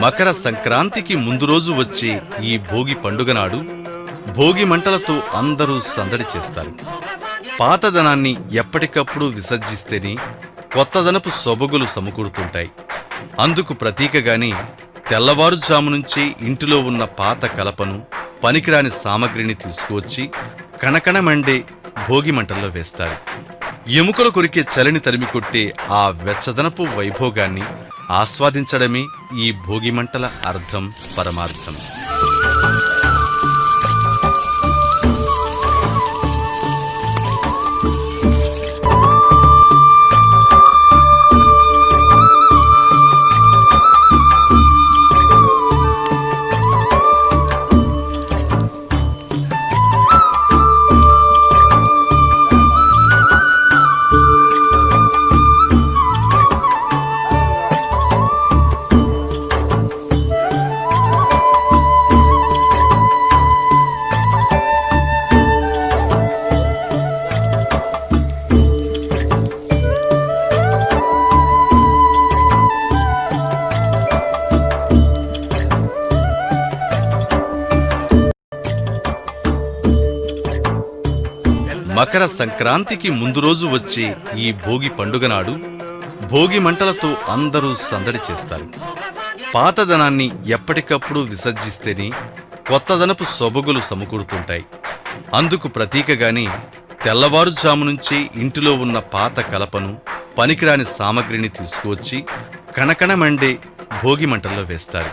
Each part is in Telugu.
మకర సంక్రాంతికి ముందు రోజు వచ్చే ఈ భోగి పండుగ నాడు భోగి మంటలతో అందరూ సందడి చేస్తారు. పాతదనాన్ని ఎప్పటికప్పుడు విసర్జిస్తేనే కొత్తదనపు సొబగులు సమకూరుతుంటాయి. అందుకు ప్రతీకగాని తెల్లవారుజాము నుంచే ఇంటిలో ఉన్న పాత కలపను పనికిరాని సామగ్రిని తీసుకువచ్చి కణకణమండే భోగి మంటల్లో వేస్తారు. ఎముకలు కొరికే చలిని తరిమి కొట్టే ఆ వెచ్చదనపు వైభోగాన్ని ఆస్వాదించడమే ఈ భోగిమంటల అర్థం పరమార్థం. మకర సంక్రాంతికి ముందు రోజు వచ్చే ఈ భోగి పండుగ నాడు భోగి మంటలతో అందరూ సందడి చేస్తారు. పాతదనాన్ని ఎప్పటికప్పుడు విసర్జిస్తేనే కొత్తదనపు సొబగులు సమకూరుతుంటాయి. అందుకు ప్రతీకగానే తెల్లవారుజాము నుంచే ఇంటిలో ఉన్న పాత కలపను పనికిరాని సామగ్రిని తీసుకువచ్చి కణకణమండే భోగి మంటల్లో వేస్తారు.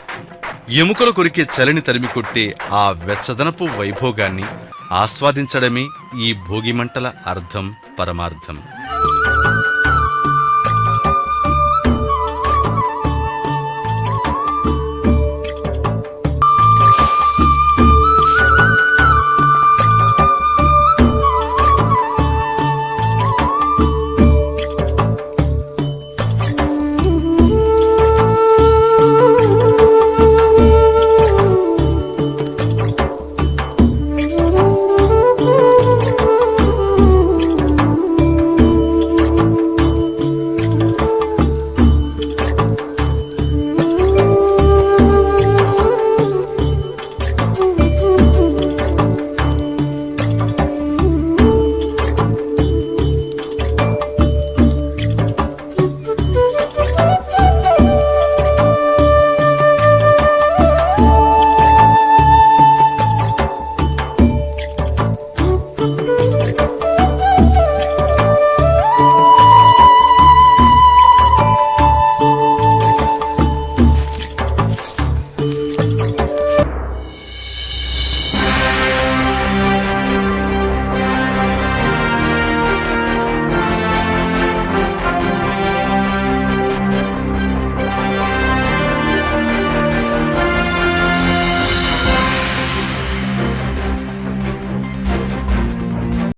ఎముకలు కొరికే చలిని తరిమి కొట్టే ఆ వెచ్చదనపు వైభోగాన్ని ఆస్వాదించడమే ఈ భోగిమంటల అర్థం పరమార్థం.